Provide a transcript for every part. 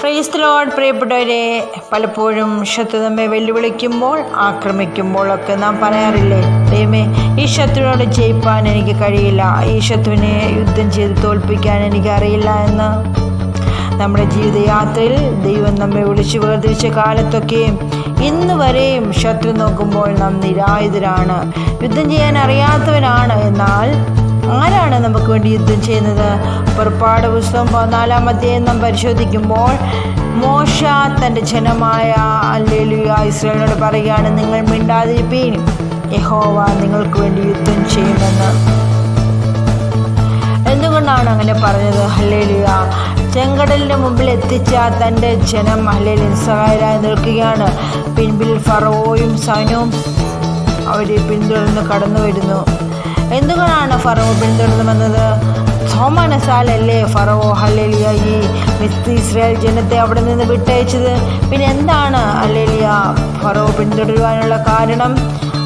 ക്രൈസ്ത load പ്രിയപ്പെട്ടവരെ. പലപ്പോഴും ശത്രു നമ്മെ വെല്ലുവിളിക്കുമ്പോൾ ആക്രമിക്കുമ്പോഴൊക്കെ നാം പറയാറില്ലേ ദൈവമേ ഈ ശത്രുവിനോട് ജയിപ്പാൻ എനിക്ക് കഴിയില്ല. ഈ ശത്രുവിനെ യുദ്ധം ചെയ്ത് തോൽപ്പിക്കാൻ എനിക്കറിയില്ല എന്ന്. നമ്മുടെ ജീവിതയാത്രയിൽ ദൈവം നമ്മെ വിളിച്ചു വേർതിരിച്ച കാലത്തൊക്കെയും ഇന്ന് വരെയും ശത്രു നോക്കുമ്പോൾ നാം നിരായുധരാണ്. യുദ്ധം ചെയ്യാൻ അറിയാത്തവനാണ്. എന്നാൽ ആരാണ് നമുക്ക് വേണ്ടി യുദ്ധം ചെയ്യുന്നത്? പുറപ്പാട് പുസ്തകം പതിനാലാം അധ്യായം നാം പരിശോധിക്കുമ്പോൾ മോശ തന്റെ ജനമായ അല്ലേലുയ ഇസ്രേലിനോട് പറയുകയാണ് നിങ്ങൾ മിണ്ടാതിരിപ്പീൻ. യഹോവ നിങ്ങൾക്ക് വേണ്ടി യുദ്ധം ചെയ്യുമെന്ന്. എന്തുകൊണ്ടാണ് അങ്ങനെ പറഞ്ഞത്? ഹല്ലേലിയ ചെങ്കടലിന് മുമ്പിൽ എത്തിച്ച തന്റെ ജനം ഹല്ലേലി നിസ്സഹായരായി നിൽക്കുകയാണ്. പിൻപിൽ ഫറോയും സൈന്യവും അവരെ പിന്തുടർന്ന് കടന്നു വരുന്നു. എന്തുകൊണ്ടാണ് ഫറവോ പിന്തുടർന്ന് വന്നത്? സോമനസാലല്ലേ ഫറവോ? മിസ്തി ഇസ്രായേൽ ജനത്തെ അവിടെ നിന്ന് വിട്ടയച്ചത്. പിന്നെ എന്താണ് ഹല്ലേലിയ ഫറവോ പിന്തുടരുവാനുള്ള കാരണം?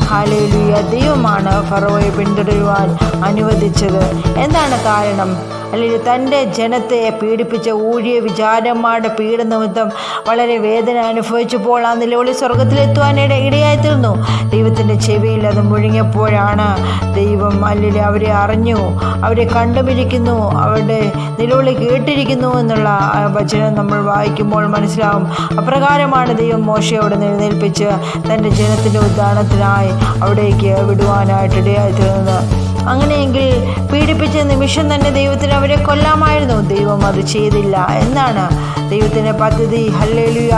ഹാലേലുയ ദൈവമാണ് ഫറവോയെ പിന്തുടരുവാൻ അനുവദിച്ചത്. എന്താണ് കാരണം? അല്ലെങ്കിൽ തന്റെ ജനത്തെ പീഡിപ്പിച്ച ഊഴിയ വിചാരന്മാരുടെ പീഡനിമിത്തം വളരെ വേദന അനുഭവിച്ചപ്പോൾ ആ നിലവിളി സ്വർഗത്തിലെത്തുവാനിട ഇടയായിത്തീർന്നു ദൈവത്തിന്റെ ചെവിയിൽ അത് മുഴുങ്ങിയപ്പോഴാണ് ദൈവം അല്ലെങ്കിൽ അവരെ അറിഞ്ഞു. അവരെ കണ്ടുമിരിക്കുന്നു. അവരുടെ നിലവിളി കേട്ടിരിക്കുന്നു എന്നുള്ള വചനം നമ്മൾ വായിക്കുമ്പോൾ മനസ്സിലാവും. അപ്രകാരമാണ് ദൈവം മോശയോട് എഴുന്നേൽപ്പിച്ച് തന്റെ ജനത്തിന്റെ ഉദ്ധാരണത്തിനായി അവിടേക്ക് വിടുവാനായിട്ട് ഇടയായിത്തീർന്നത് അങ്ങനെയെങ്കിൽ പീഡിപ്പിച്ച നിമിഷം തന്നെ ദൈവത്തിന് അവരെ കൊല്ലാമായിരുന്നു. ദൈവം അത് ചെയ്തില്ല. എന്നാണ് ദൈവത്തിന്റെ പദ്ധതി. ഹല്ലേലുയ.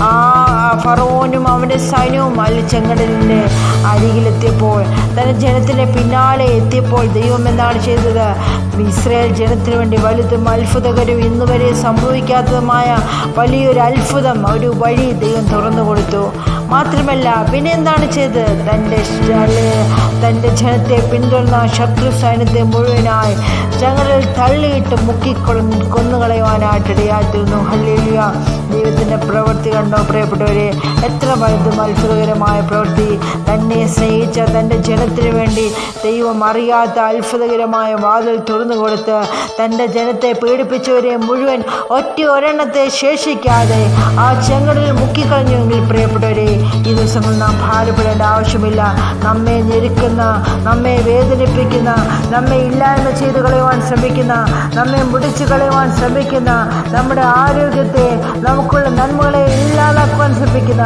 ആ ഫറോനും അവന്റെ സൈന്യവും അല്ല ചെങ്കടലിന്റെ അരികിലെത്തിയപ്പോൾ തന്റെ ജനത്തിന്റെ പിന്നാലെ എത്തിയപ്പോൾ ദൈവം എന്താണ് ചെയ്തത്? ഇസ്രായേൽ ജനത്തിന് വേണ്ടി വലുതും അത്ഭുതകരവും ഇന്നുവരെ സംഭവിക്കാത്തതുമായ വലിയൊരു അത്ഭുതം ഒരു വഴി ദൈവം തുറന്നു കൊടുത്തു മാത്രമല്ല പിന്നെ എന്താണ് ചെയ്തത്? തന്റെ തന്റെ ജനത്തെ പിന്തുടർന്ന ശത്രു സൈന്യത്തെ മുഴുവനായി ജനങ്ങളിൽ തള്ളിയിട്ട് മുക്കിക്കൊ കൊന്നുകളയുവാനായിട്ട് ഇടയായിത്തീർന്നു. ഹല്ലേലിയ. ദൈവത്തിന്റെ പ്രവൃത്തി കണ്ടോ? പ്രിയപ്പെട്ടവരെ എത്ര വലുതും അത്ഭുതകരമായ പ്രവൃത്തി. തന്നെ സ്നേഹിച്ച തന്റെ ജനത്തിനു വേണ്ടി ദൈവം അറിയാത്ത അത്ഭുതകരമായ വാതിൽ തുറന്നു കൊടുത്ത് തന്റെ ജനത്തെ പീഡിപ്പിച്ചവരെ മുഴുവൻ ഒറ്റ ഒരെണ്ണത്തെ ശേഷിക്കാതെ ആ ചെങ്കടലിൽ മുക്കിക്കളഞ്ഞുവെങ്കിൽ പ്രിയപ്പെട്ടവരെ ഈ ദിവസങ്ങൾ നാം ഭാരപ്പെടേണ്ട ആവശ്യമില്ല. നമ്മെ ഞെരുക്കുന്ന നമ്മെ വേദനിപ്പിക്കുന്ന നമ്മെ ഇല്ലായ്മ ചെയ്തു കളയുവാൻ ശ്രമിക്കുന്ന നമ്മെ മുടിച്ചു കളയുവാൻ ശ്രമിക്കുന്ന നമ്മുടെ ആരോഗ്യത്തെ നമുക്കുള്ള നന്മകളെ ഇല്ലാതാക്കുവാൻ ശ്രമിക്കുന്ന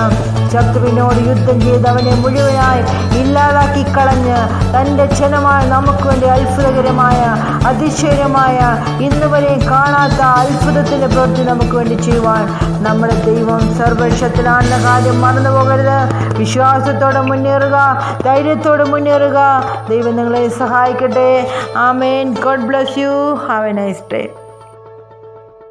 ശത്രുവിനോട് യുദ്ധം ചെയ്ത് അവനെ മുഴുവനായി ഇല്ലാതാക്കി കളഞ്ഞ് തന്റെ ക്ഷണമായ നമുക്ക് വേണ്ടി അത്ഭുതകരമായ അതിശയമായ ഇന്ന് വരെയും കാണാത്ത അത്ഭുതത്തിന്റെ പ്രവൃത്തി നമുക്ക് വേണ്ടി ചെയ്യുവാൻ നമ്മുടെ ദൈവം സർവശത്തിലാണെന്ന കാര്യം മറന്നു പോകരുത്. വിശ്വാസത്തോടെ മുന്നേറുക ധൈര്യത്തോടെ മുന്നേറുക. ദൈവം നിങ്ങളെ സഹായിക്കട്ടെ. ആമേൻ. God bless you. Have a nice day.